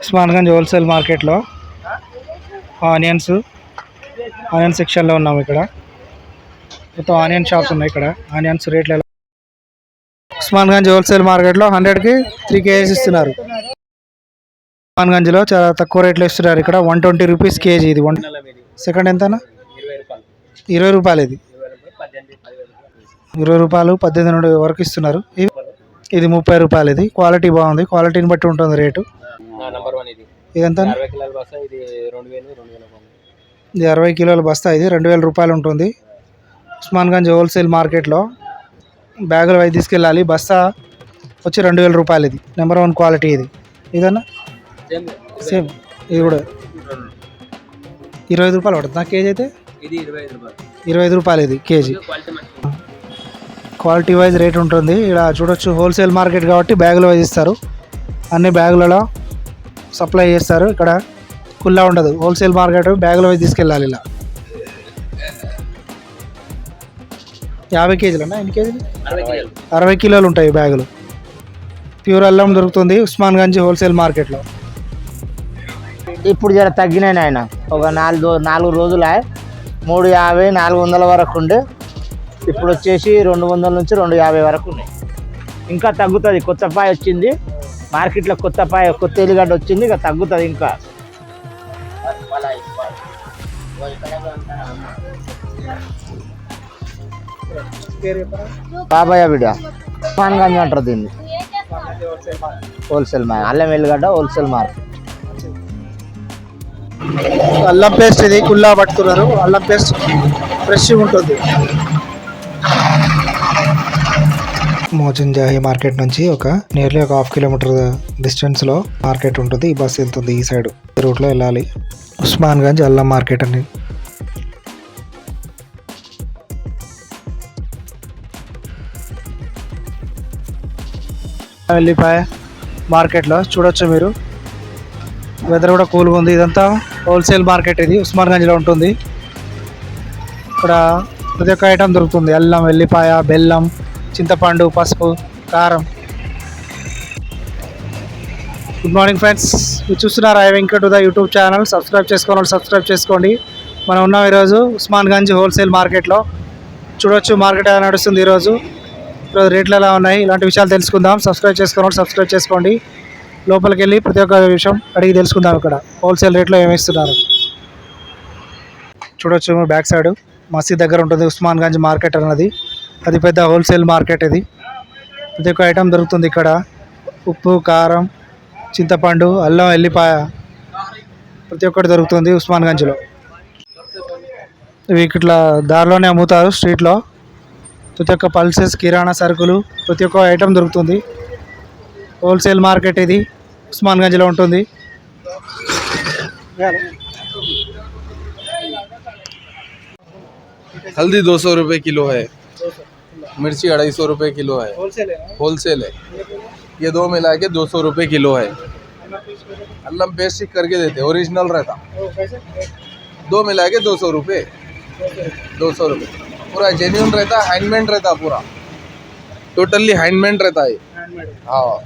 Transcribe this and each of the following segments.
Osmanganj wholesale మార్కెట్లో onions onion సెక్షన్లో ఉన్నాము ఇక్కడ. మొత్తం ఆనియన్ షాప్స్ ఉన్నాయి ఇక్కడ. ఆనియన్స్ రేట్లు ఎలా? ఉస్మాన్గంజ్ హోల్సేల్ మార్కెట్లో హండ్రెడ్కి త్రీ కేజీస్ ఇస్తున్నారు. ఉస్మాన్గంజ్లో చాలా తక్కువ రేట్లో ఇస్తున్నారు ఇక్కడ. వన్ ట్వంటీ రూపీస్ కేజీ ఇది. వన్ సెకండ్ ఎంతనా ఇరవై రూపాయలు ఇది. ఇరవై రూపాయలు పద్దెనిమిది వరకు ఇస్తున్నారు. ఇది ముప్పై రూపాయలు ఇది. క్వాలిటీ బాగుంది. క్వాలిటీని బట్టి ఉంటుంది రేటు. నంబర్ వన్ ఇది. ఇదంతా అరవై కిలోల బస్తా ఇది రెండు వేలు రెండు వేల రూపాయలు. ఇది అరవై కిలోల బస్తా ఇది రెండు వేల రూపాయలు ఉంటుంది. ఉస్మాన్గంజ్ హోల్సేల్ మార్కెట్లో బ్యాగులు అవి తీసుకెళ్ళాలి. బస్తా వచ్చి రెండు వేల రూపాయలు ఇది. నెంబర్ వన్ క్వాలిటీ ఇది. ఇదన్నా? సేమ్. ఇది కూడా ఇరవై ఐదు రూపాయలు పడుతుంది. నా కేజీ అయితే? ఇది ఇరవై ఐదు రూపాయలు. ఇరవై ఐదు రూపాయలు ఇది కేజీ. క్వాలిటీ వైజ్ రేట్ ఉంటుంది. ఇక్కడ చూడొచ్చు హోల్సేల్ మార్కెట్ కాబట్టి బ్యాగులు వైజ్ ఇస్తారు. అన్ని బ్యాగులలో సప్లై చేస్తారు. ఇక్కడ కుల్లా ఉండదు. హోల్సేల్ మార్కెట్ బ్యాగులో పోయి తీసుకెళ్ళాలి ఇలా. యాభై కేజీలు అన్న? ఎన్ని కేజీలు? అరవై కిలోలు అరవై కిలోలు ఉంటాయి బ్యాగులు. ప్యూర్ అల్లం దొరుకుతుంది ఉస్మాన్గంజ్ హోల్సేల్ మార్కెట్లో. ఇప్పుడు జర తగ్గినాయి ఆయన ఒక నాలుగు నాలుగు రోజులు. మూడు యాభై నాలుగు వందల వరకు ఉండే. ఇప్పుడు వచ్చేసి రెండు వందల నుంచి రెండు యాభై వరకు ఉన్నాయి. ఇంకా తగ్గుతుంది. కొత్త పాయ వచ్చింది. మార్కెట్లో కొత్త పాయ కొత్త ఎల్లిగడ్డ వచ్చింది ఇక తగ్గుతుంది ఇంకా. బాబాయ్ బిడ్డ. ఉస్మాన్గంజ్ అంటారు దీన్ని. హోల్సేల్ మార్కెట్ అల్లం ఎల్లిగడ్డ హోల్సేల్ మార్కెట్. అల్లం పేస్ట్ ఇది కుల్లా పట్టుకున్నారు. అల్లం పేస్ట్ ఫ్రెష్ ఉంటుంది. మోచన్ మార్కెట్ నుంచి ఒక నియర్లీ ఒక హాఫ్ కిలోమీటర్ డిస్టెన్స్లో మార్కెట్ ఉంటుంది. ఈ బస్ వెళ్తుంది ఈ సైడ్ రూట్ రూట్లో వెళ్ళాలి. ఉస్మాన్ గంజ్ అల్లం మార్కెట్ అని. వెళ్ళిపోయా మార్కెట్లో చూడొచ్చు మీరు. వెదర్ కూడా కూల్గా ఉంది. ఇదంతా హోల్సేల్ మార్కెట్ ఇది. ఉస్మాన్గంజ్లో ఉంటుంది. ఇక్కడ ప్రతి ఒక్క ఐటమ్ దొరుకుతుంది. అల్లం వెల్లిపాయ బెల్లం చింతపండు పసుపు కారం. గుడ్ మార్నింగ్ ఫ్రెండ్స్ మీరు చూస్తున్నారు I Venkat the YouTube channel. Subscribe చేసుకోవాలి సబ్స్క్రైబ్ చేసుకోండి. మనం ఉన్నాం ఈరోజు ఉస్మాన్గంజ్ హోల్సేల్ మార్కెట్లో. చూడొచ్చు మార్కెట్ ఎలా నడుస్తుంది ఈరోజు. ఈరోజు రేట్లు ఎలా ఉన్నాయి ఇలాంటి విషయాలు తెలుసుకుందాం. సబ్స్క్రైబ్ చేసుకోవాలి సబ్స్క్రైబ్ చేసుకోండి. లోపలికి వెళ్ళి ప్రతి ఒక్క విషయం అడిగి తెలుసుకుందాం ఇక్కడ. హోల్సేల్ రేట్లో ఏమేస్తున్నారు చూడొచ్చు బ్యాక్ సైడ్. మసీద్ దగ్గర ఉంటుంది ఉస్మాన్గంజ్ మార్కెట్ అన్నది. అది పెద్ద హోల్సేల్ మార్కెట్ ఇది. ప్రతి ఒక్క ఐటమ్ దొరుకుతుంది ఇక్కడ. ఉప్పు కారం చింతపండు అల్లం ఎల్లిపాయ ప్రతి ఒక్కటి దొరుకుతుంది ఉస్మాన్ గంజ్లో ఇవి ఇట్లా దారిలోనే అమ్ముతారు స్ట్రీట్లో. ప్రతి ఒక్క పల్సెస్ కిరాణా సరుకులు ప్రతి ఒక్క ఐటమ్ దొరుకుతుంది. హోల్సేల్ మార్కెట్ ఇది. ఉస్మాన్ గంజ్లో ఉంటుంది. హల్దీ దో రూపాయ కిలో హై. मिर्ची अढ़ाई सौ रुपये किलो है। होलसेल है ये दो मिला के दो सौ रुपये किलो है। अल्लम पेस्ट करके देते ओरिजिनल रहता। दो मिला के दो सौ रुपये दो सौ रुपये पूरा जेन्यून रहता हैंडमेड रहता पूरा। टोटली हैंडमेड रहता है हाँ।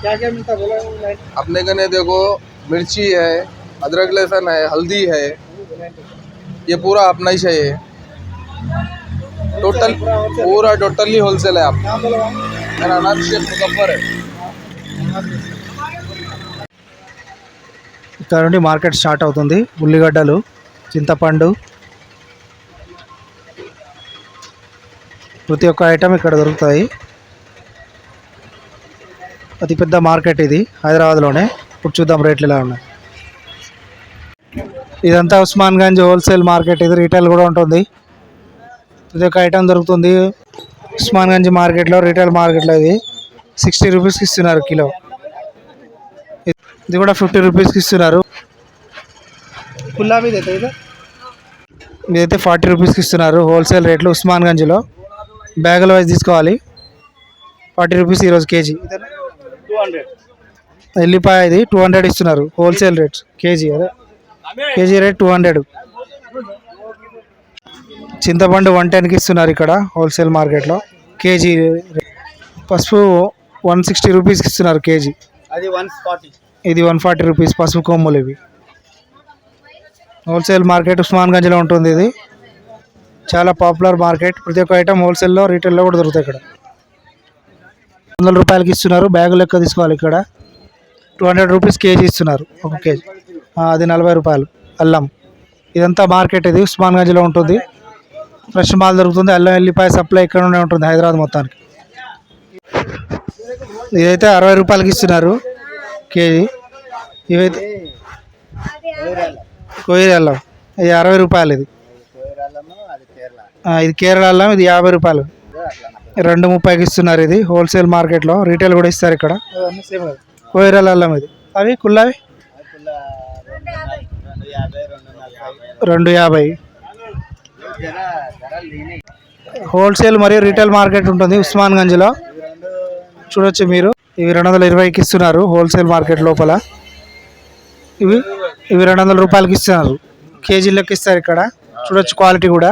क्या क्या मिलता बोला अपने कने देखो मिर्ची है अदरक लहसुन है हल्दी है। ये पूरा अपना ही चाहिए टोटल पूरा टोटली होलसेल है आप मेरा नाम शेख मुजफ्फर है ఇక్కడ నుండి మార్కెట్ స్టార్ట్ అవుతుంది ఉల్లిగడ్డలు చింతపండు ప్రతి ఒక్క ఐటమ్ ఇక్కడ దొరుకుతాయి అతిపెద్ద మార్కెట్ ఇది హైదరాబాద్లోనే ఇప్పుడు చూద్దాం రేట్లు ఎలా ఉన్నాయి ఇదంతా ఉస్మాన్గంజ్ హోల్సేల్ మార్కెట్ ఇది రీటైల్ కూడా ఉంటుంది ప్రతి ఒక్క ఐటమ్ దొరుకుతుంది. ఉస్మాన్గంజ్ మార్కెట్లో రీటైల్ మార్కెట్లో ఇది. సిక్స్టీ రూపీస్కి ఇస్తున్నారు కిలో. ఇది కూడా ఫిఫ్టీ రూపీస్కి ఇస్తున్నారు. గులాబీ ఇదైతే ఫార్టీ రూపీస్కి ఇస్తున్నారు హోల్సేల్ రేట్లు ఉస్మాన్గంజ్లో. బ్యాగుల వైజ్ తీసుకోవాలి. ఫార్టీ రూపీస్ ఈరోజు కేజీ. ఎల్లిపాయ ఇది టూ హండ్రెడ్ ఇస్తున్నారు హోల్సేల్ రేట్స్ కేజీ అదే. కేజీ రేట్ టూ హండ్రెడ్ చింతపండు వన్ టెన్కి ఇస్తున్నారు ఇక్కడ హోల్సేల్ మార్కెట్లో కేజీ పసుపు వన్ సిక్స్టీ రూపీస్కి ఇస్తున్నారు కేజీ. అది వన్ ఫార్టీ. ఇది వన్ ఫార్టీ రూపీస్ పసుపు కొమ్ములు ఇవి. హోల్సేల్ మార్కెట్ ఉస్మాన్గంజ్లో ఉంటుంది ఇది. చాలా పాపులర్ మార్కెట్. ప్రతి ఒక్క ఐటమ్ హోల్సేల్లో రీటైల్లో కూడా దొరుకుతాయి ఇక్కడ. వందల రూపాయలకి ఇస్తున్నారు. బ్యాగు లెక్క తీసుకోవాలి ఇక్కడ. టూ హండ్రెడ్ రూపీస్ కేజీ ఇస్తున్నారు. ఒక కేజీ. అది నలభై రూపాయలు. అల్లం. ఇదంతా మార్కెట్ ఇది. ఉస్మాన్గంజ్లో ఉంటుంది. ఫ్రెష్ మాల్ దొరుకుతుంది. అల్లం ఎల్లిపాయ సప్లై ఇక్కడ ఉండే ఉంటుంది హైదరాబాద్ మొత్తానికి. ఇదైతే అరవై రూపాయలకి ఇస్తున్నారు కేజీ. ఇవైతే కొయ్యరి అల్లం. ఇది అరవై రూపాయలు ఇది. ఇది కేరళ అల్లం ఇది యాభై రూపాయలు. రెండు ముప్పైకి ఇస్తున్నారు ఇది. హోల్సేల్ మార్కెట్లో రీటైల్ కూడా ఇస్తారు ఇక్కడ. కొయ్యరల అల్లం ఇది. అవి కుల్లవి రెండు యాభై. హోల్సేల్ మరియు రీటైల్ మార్కెట్ ఉంటుంది ఉస్మాన్ గంజ్లో చూడొచ్చు మీరు. ఇవి రెండు వందల ఇరవైకి ఇస్తున్నారు హోల్సేల్ మార్కెట్ లోపల. ఇవి ఇవి రెండు వందల రూపాయలకి ఇస్తున్నారు. కేజీ లెక్క ఇస్తారు ఇక్కడ. చూడొచ్చు క్వాలిటీ కూడా.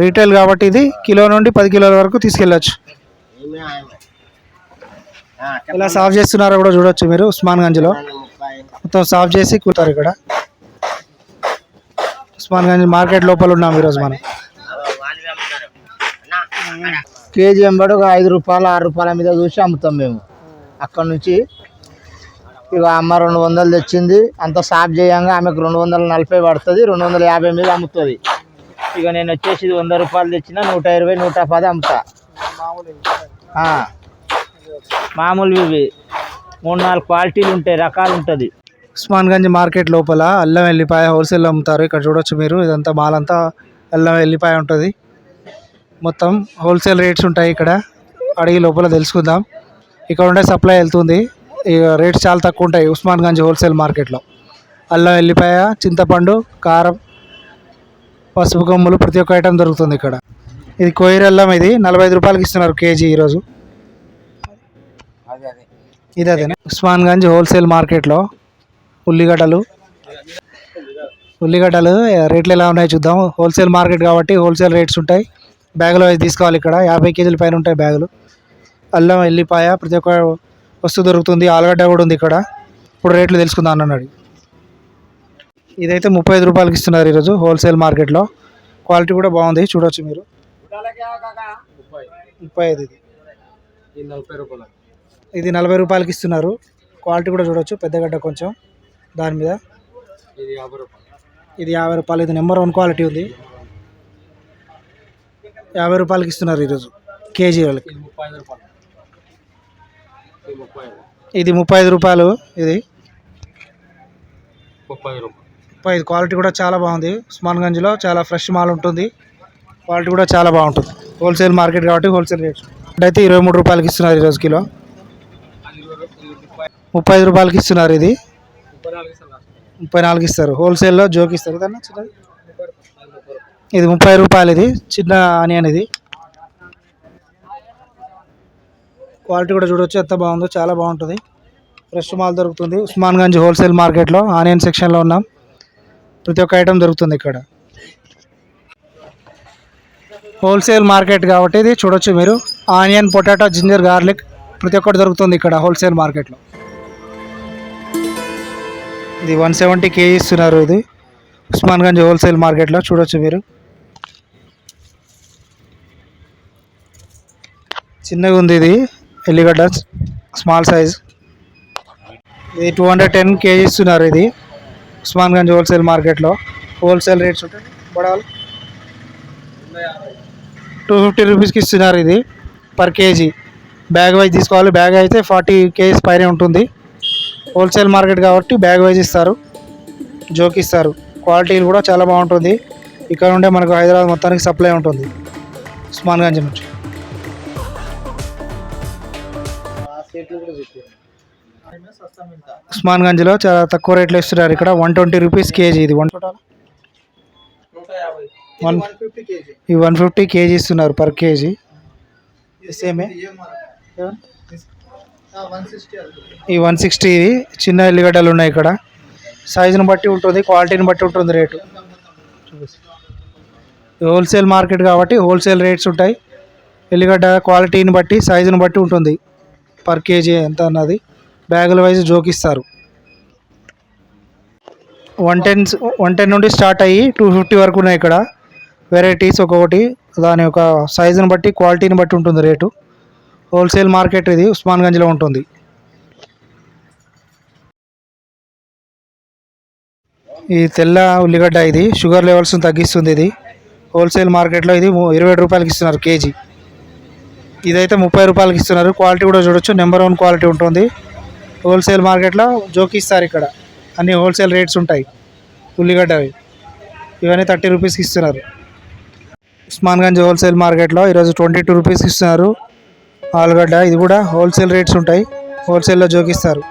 రీటైల్ కాబట్టి ఇది కిలో నుండి పది కిలోల వరకు తీసుకెళ్ళచ్చు. ఇలా సాఫ్ చేస్తున్నారో కూడా చూడొచ్చు మీరు ఉస్మాన్ గంజ్లో మొత్తం సాఫ్ చేసి కూతారు ఇక్కడ. ఉస్మాన్గంజ్ మార్కెట్ లోపల ఉన్నాం ఈరోజు మనం. కేజీ వెంబడి ఒక ఐదు రూపాయలు ఆరు రూపాయల మీద చూసి అమ్ముతాం మేము. అక్కడ నుంచి ఇక అమ్మ రెండు వందలు తెచ్చింది అంత సాఫ్ చేయంగా ఆమెకు రెండు వందల నలభై పడుతుంది రెండు వందల యాభై మీద అమ్ముతుంది. ఇక నేను వచ్చేసి ఇది వంద రూపాయలు తెచ్చిన నూట ఇరవై నూట పది అమ్ముతా. మామూలు ఇవి. మూడు నాలుగు క్వాలిటీలు ఉంటాయి రకాలు ఉంటుంది. ఉస్మాన్గంజ్ మార్కెట్ లోపల అల్లం ఎల్లిపాయ హోల్సేల్ అమ్ముతారు. ఇక్కడ చూడొచ్చు మీరు. ఇదంతా మాల్ అంతా అల్లం ఎల్లిపాయ ఉంటుంది. మొత్తం హోల్సేల్ రేట్స్ ఉంటాయి ఇక్కడ. అడిగి లోపల తెలుసుకుందాం. ఇక్కడ ఉండే సప్లై వెళ్తుంది. ఇక రేట్స్ చాలా తక్కువ ఉంటాయి ఉస్మాన్గంజ్ హోల్సేల్ మార్కెట్లో అల్లం ఎల్లిపాయ చింతపండు కారం పసుపు కొమ్ములు ప్రతి ఒక్క ఐటమ్ దొరుకుతుంది ఇక్కడ. ఇది కొయ్యరి అల్లం ఇది. నలభై ఐదు రూపాయలకి ఇస్తున్నారు కేజీ ఈరోజు. ఇది అదే ఉస్మాన్గంజ్ హోల్సేల్ మార్కెట్లో ఉల్లిగడ్డలు. ఉల్లిగడ్డలు రేట్లు ఎలా ఉన్నాయో చూద్దాం. హోల్సేల్ మార్కెట్ కాబట్టి హోల్సేల్ రేట్స్ ఉంటాయి. బ్యాగులో వేసి తీసుకోవాలి ఇక్కడ. యాభై కేజీల పైన ఉంటాయి బ్యాగులు. అల్లం ఎల్లిపాయ ప్రతి ఒక్క వస్తువు దొరుకుతుంది. ఆలుగడ్డ కూడా ఉంది ఇక్కడ. ఇప్పుడు రేట్లు తెలుసుకుందాం అన్నాడు ఇదైతే ముప్పై ఐదు రూపాయలకి ఇస్తున్నారు ఈరోజు హోల్సేల్ మార్కెట్లో. క్వాలిటీ కూడా బాగుంది. చూడొచ్చు మీరు. ముప్పై ఐదు ఇది. ఇది నలభై రూపాయలు ఇది నలభై రూపాయలకి ఇస్తున్నారు. క్వాలిటీ కూడా చూడొచ్చు. పెద్దగడ్డ కొంచెం. దాని మీద? ఇది యాభై రూపాయలు. ఇది నెంబర్ వన్ క్వాలిటీ ఉంది. యాభై రూపాయలకి ఇస్తున్నారు ఈరోజు. కేజీ వాళ్ళకి. ఇది ముప్పై ఐదు రూపాయలు. ఇది ముప్పై ఐదు. క్వాలిటీ కూడా చాలా బాగుంది. ఉస్మాన్గంజ్లో చాలా ఫ్రెష్ మాల్ ఉంటుంది. క్వాలిటీ కూడా చాలా బాగుంటుంది. హోల్సేల్ మార్కెట్ కాబట్టి హోల్సేల్ రేట్. అయితే ఇరవై మూడు రూపాయలకి ఇస్తున్నారు ఈరోజు కిలో. ముప్పై ఐదు రూపాయలకి ఇస్తున్నారు ఇది. ముప్పై నాలుగు ఇస్తారు. హోల్సేల్లో జోకి ఇస్తారు చిన్నది ముప్పై రూపాయలు ఇది ముప్పై రూపాయలు ఇది చిన్న ఆనియన్ ఇది. క్వాలిటీ కూడా చూడొచ్చు ఎంత బాగుందో చాలా బాగుంటుంది. ఫ్రెష్ మాల్ దొరుకుతుంది. ఉస్మాన్గంజ్ హోల్సేల్ మార్కెట్లో ఆనియన్ సెక్షన్లో ఉన్నాం. ప్రతి ఒక్క ఐటమ్ దొరుకుతుంది ఇక్కడ. హోల్సేల్ మార్కెట్ కాబట్టి ఇది చూడొచ్చు మీరు. ఆనియన్ పొటాటో జింజర్ గార్లిక్ ప్రతి ఒక్కటి దొరుకుతుంది ఇక్కడ హోల్సేల్ మార్కెట్లో. ఇది వన్ సెవెంటీ కేజీ ఇస్తున్నారు ఇది. ఉస్మాన్గంజ్ హోల్సేల్ మార్కెట్లో చూడొచ్చు మీరు. చిన్నగా ఉంది ఇది ఎల్లిగడ్డ స్మాల్ సైజ్. ఇది టూ హండ్రెడ్ టెన్ కేజీ ఇస్తున్నారు ఇది ఉస్మాన్గంజ్ హోల్సేల్ మార్కెట్లో. హోల్సేల్ రేట్స్ ఉంటాయి బడాలు. టూ ఫిఫ్టీ రూపీస్కి ఇస్తున్నారు ఇది పర్ కేజీ. బ్యాగ్ వైజ్ తీసుకోవాలి బ్యాగ్ అయితే ఫార్టీ కేజీస్ పైనే ఉంటుంది. హోల్సేల్ మార్కెట్ కాబట్టి బ్యాగ్ వైజ్ ఇస్తారు. జోకి ఇస్తారు. క్వాలిటీ కూడా చాలా బాగుంటుంది. ఇక్కడ ఉండే మనకు హైదరాబాద్ మొత్తానికి సప్లై ఉంటుంది. ఉస్మాన్గంజ్ నుంచి. ఉస్మాన్గంజ్లో చాలా తక్కువ రేట్లో ఇస్తున్నారు ఇక్కడ. వన్ ట్వంటీ రూపీస్ కేజీ ఇది. వన్ వన్ ఈ వన్ ఫిఫ్టీ కేజీ. ఇస్తున్నారు పర్ కేజీ. సేమే ఈ వన్ సిక్స్టీ చిన్న ఎల్లిగడ్డలు ఉన్నాయి ఇక్కడ. సైజుని బట్టి ఉంటుంది క్వాలిటీని బట్టి ఉంటుంది రేటు. హోల్సేల్ మార్కెట్ కాబట్టి హోల్సేల్ రేట్స్ ఉంటాయి. ఎల్లిగడ్డ క్వాలిటీని బట్టి సైజుని బట్టి ఉంటుంది. పర్ కేజీ ఎంత అన్నది. బ్యాగుల వైజ్ జోకిస్తారు. వన్ టెన్ వన్ టెన్ నుండి స్టార్ట్ అయ్యి టూ ఫిఫ్టీ వరకు ఉన్నాయి ఇక్కడ. వెరైటీస్ ఒక్కొక్కటి దాని యొక్క సైజుని బట్టి క్వాలిటీని బట్టి ఉంటుంది రేటు. హోల్సేల్ మార్కెట్ ఇది ఉస్మాన్గంజ్లో ఉంటుంది. ఈ తెల్ల ఉల్లిగడ్డ ఇది షుగర్ లెవెల్స్ని తగ్గిస్తుంది ఇది. హోల్సేల్ మార్కెట్లో ఇది ఇరవై రూపాయలకి ఇస్తున్నారు కేజీ. ఇదైతే ముప్పై రూపాయలకి ఇస్తున్నారు. క్వాలిటీ కూడా చూడొచ్చు నెంబర్ వన్ క్వాలిటీ ఉంటుంది. హోల్సేల్ మార్కెట్లో జోకిస్తారు ఇక్కడ. అన్ని హోల్సేల్ రేట్స్ ఉంటాయి ఉల్లిగడ్డవి. ఇవన్నీ థర్టీ రూపీస్కి ఇస్తున్నారు. ఉస్మాన్గంజ్ హోల్సేల్ మార్కెట్లో ఈరోజు ట్వంటీ టూ రూపీస్కి ఇస్తున్నారు. ఆలుగడ్డ ఇది కూడా హోల్సేల్ రేట్స్ ఉంటాయి. హోల్సేల్లో జోకిస్తారు